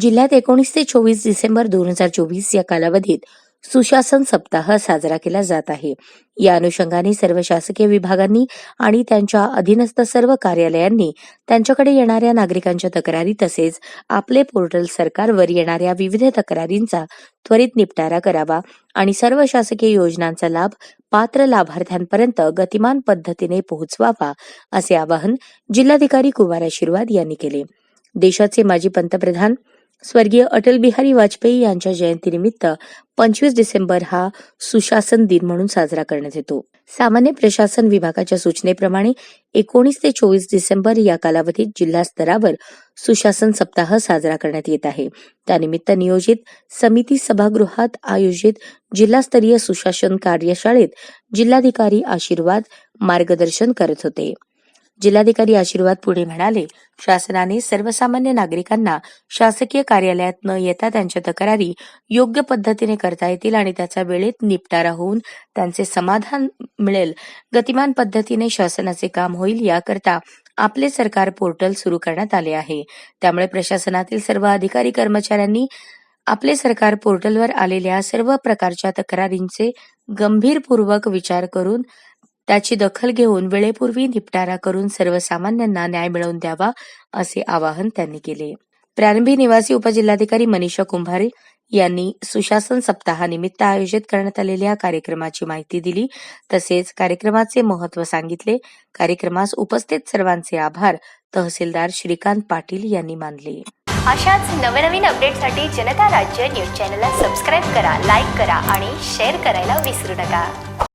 जिल्ह्यात एकोणीस ते चोवीस डिसेंबर दोन हजार चोवीस या कालावधीत सुशासन सप्ताह साजरा केला जात आहे. या अनुषंगाने सर्व शासकीय विभागांनी आणि त्यांच्या अधीनस्थ सर्व कार्यालयांनी त्यांच्याकडे येणाऱ्या नागरिकांच्या तक्रारी तसेच आपले पोर्टल सरकारवर येणाऱ्या विविध तक्रारींचा त्वरित निपटारा करावा आणि सर्व शासकीय योजनांचा लाभ पात्र लाभार्थ्यांपर्यंत गतिमान पद्धतीने पोहोचवावा असे आवाहन जिल्हाधिकारी कुमार आशीर्वाद यांनी केले. देशाचे माजी पंतप्रधान स्वर्गीय अटल बिहारी वाजपेयी यांच्या जयंतीनिमित्त पंचवीस डिसेंबर हा सुशासन दिन म्हणून साजरा करण्यात येतो. सामान्य प्रशासन विभागाच्या सूचनेप्रमाणे एकोणीस ते चोवीस डिसेंबर या कालावधीत जिल्हा स्तरावर सुशासन सप्ताह साजरा करण्यात येत आहे. त्यानिमित्त नियोजित समिती सभागृहात आयोजित जिल्हास्तरीय सुशासन कार्यशाळेत जिल्हाधिकारी आशीर्वाद मार्गदर्शन करत होते. जिल्हाधिकारी आशीर्वाद पुढे म्हणाले शासनाने सर्वसामान्य नागरिकांना शासकीय कार्यालयात न येता त्यांच्या तक्रारी योग्य पद्धतीने करता येतील आणि त्याचा वेळेत निपटारा होऊन त्यांचे समाधान मिळेल. गतिमान पद्धतीने शासनाचे काम होईल याकरता आपले सरकार पोर्टल सुरू करण्यात आले आहे. त्यामुळे प्रशासनातील सर्व अधिकारी कर्मचाऱ्यांनी आपले सरकार पोर्टलवर आलेल्या सर्व प्रकारच्या तक्रारींचे गंभीरपूर्वक विचार करून त्याची दखल घेऊन वेळेपूर्वी निपटारा करून सर्वसामान्यांना न्याय मिळवून द्यावा असे आवाहन त्यांनी केले. प्रारंभी निवासी उपजिल्हाधिकारी मनीषा कुंभारे यांनी सुशासन सप्ताहानिमित्त आयोजित करण्यात आलेल्या कार्यक्रमाची माहिती दिली. तसेच कार्यक्रमाचे महत्त्व सांगितले. कार्यक्रमास उपस्थित सर्वांचे आभार. तहसीलदार श्रीकांत पाटील यांनी मानले. अशाच नवनवीन अपडेटसाठी जनता राज्य न्यूज चॅनलला सबस्क्राईब करा लाईक करा आणि शेअर करायला विसरू नका.